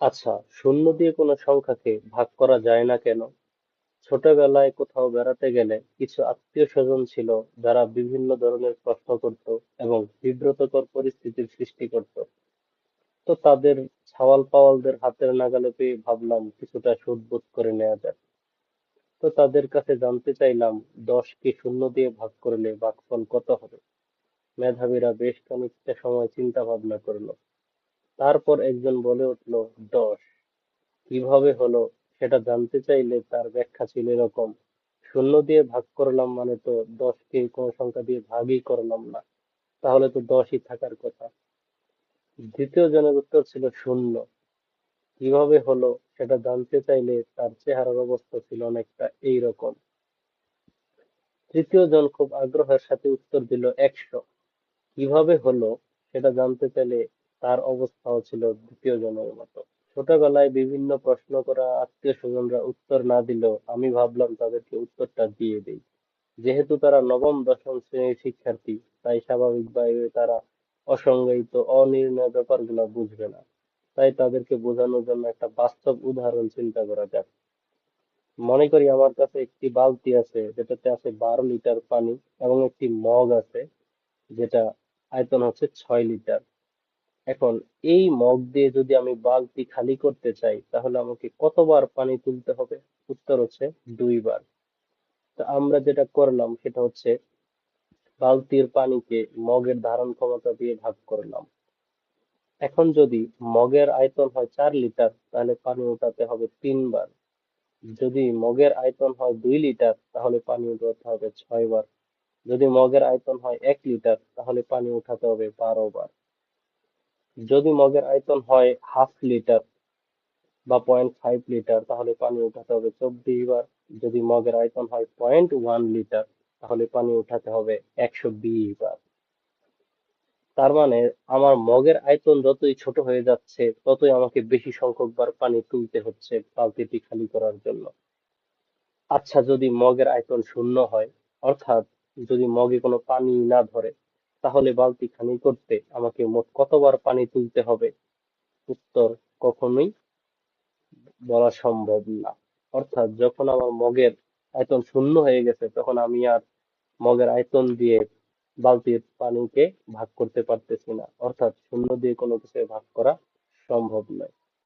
আচ্ছা শূন্য দিয়ে কোনো সংখ্যাকে ভাগ করা যায় না কেন? ছোটবেলায় কোথাও বেড়াতে গেলে কিছু আত্মীয় স্বজন ছিল যারা বিভিন্ন ধরনের প্রশ্ন করত এবং বিব্রতকর পরিস্থিতির সৃষ্টি করত। তো তাদের ছাওয়াল পাওয়ালদের হাতের নাগালে পেয়ে ভাবলাম কিছুটা সুদবোধ করে নেওয়া যাক। তো তাদের কাছে জানতে চাইলাম দশকে শূন্য দিয়ে ভাগ করলে ভাগফল কত হবে? মেধাবীরা বেশ খানিকটা সময় চিন্তা ভাবনা করল। তারপর একজন বলে উঠল, দশ। কীভাবে হলো সেটা জানতে চাইলে তার ব্যাখ্যা ছিল এরকম। শূন্য দিয়ে ভাগ করলাম মানে তো দশকে কোনো সংখ্যা দিয়ে ভাগই করলাম না। তাহলে তো দশই থাকার কথা। দ্বিতীয় জনের উত্তর ছিল শূন্য। কীভাবে হলো সেটা জানতে চাইলে তার চেহারার অবস্থা ছিল অনেকটা এইরকম। তৃতীয় জন খুব আগ্রহের সাথে উত্তর দিল, একশো। কীভাবে হলো সেটা জানতে চাইলে তার অবস্থাও ছিল দ্বিতীয় জনের মতো। ছোটবেলায় বিভিন্ন প্রশ্ন করা আত্মীয় স্বজনরা উত্তর না দিলেও আমি ভাবলাম তাদেরকে উত্তরটা দিয়ে দেই। যেহেতু তারা নবম, দশম শ্রেণির শিক্ষার্থী, তাই স্বাভাবিকভাবে তারা অসংজ্ঞায়িত, অনির্ণয় ব্যাপারগুলো বুঝবে না। তাই তাদেরকে বোঝানোর জন্য একটা বাস্তব উদাহরণ চিন্তা করা যাক। মনে করি আমার কাছে একটি বালতি আছে, যেটাতে আছে বারো লিটার পানি এবং একটি মগ আছে, যেটা আয়তন হচ্ছে ছয় লিটার। এখন এই মগ দিয়ে যদি আমি বালতি খালি করতে চাই, তাহলে আমাকে কতবার পানি তুলতে হবে? উত্তর হচ্ছে দুইবার। তো আমরা যেটা করলাম, সেটা হচ্ছে বালতির পানিকে মগের ধারণ ক্ষমতা দিয়ে ভাগ করলাম। এখন যদি মগের আয়তন হয় চার লিটার, তাহলে পানি উঠাতে হবে তিনবার। যদি মগের আয়তন হয় দুই লিটার, তাহলে পানি উঠাতে হবে ছয় বার যদি মগের আয়তন হয় এক লিটার, তাহলে পানি উঠাতে হবে বারো বার যদি মগের আয়তন হয় হাফ লিটার বা পয়েন্ট ফাইভ লিটার, তাহলে পানি উঠাতে হবে চব্বিশ বার। যদি মগের আয়তন হয় পয়েন্ট ওয়ান লিটার, তাহলে পানি উঠাতে হবে একশো বিশ বার। তার মানে আমার মগের আয়তন যতই ছোট হয়ে যাচ্ছে, ততই আমাকে বেশি সংখ্যক বার পানি তুলতে হচ্ছে বালতিটি খালি করার জন্য। আচ্ছা যদি মগের আয়তন শূন্য হয়, অর্থাৎ যদি মগে কোনো পানি না ধরে তাহলে বালতি খালি করতে আমাকে মোট কতবার পানি তুলতে হবে? উত্তর কখনোই বলা সম্ভব না। অর্থাৎ যখন আমার মগের আয়তন শূন্য হয়ে গেছে, তখন আমি আর মগের আয়তন দিয়ে বালতির পানিকে ভাগ করতে পারতেছি না। অর্থাৎ শূন্য দিয়ে কোনো কিছু ভাগ করা সম্ভব নয়।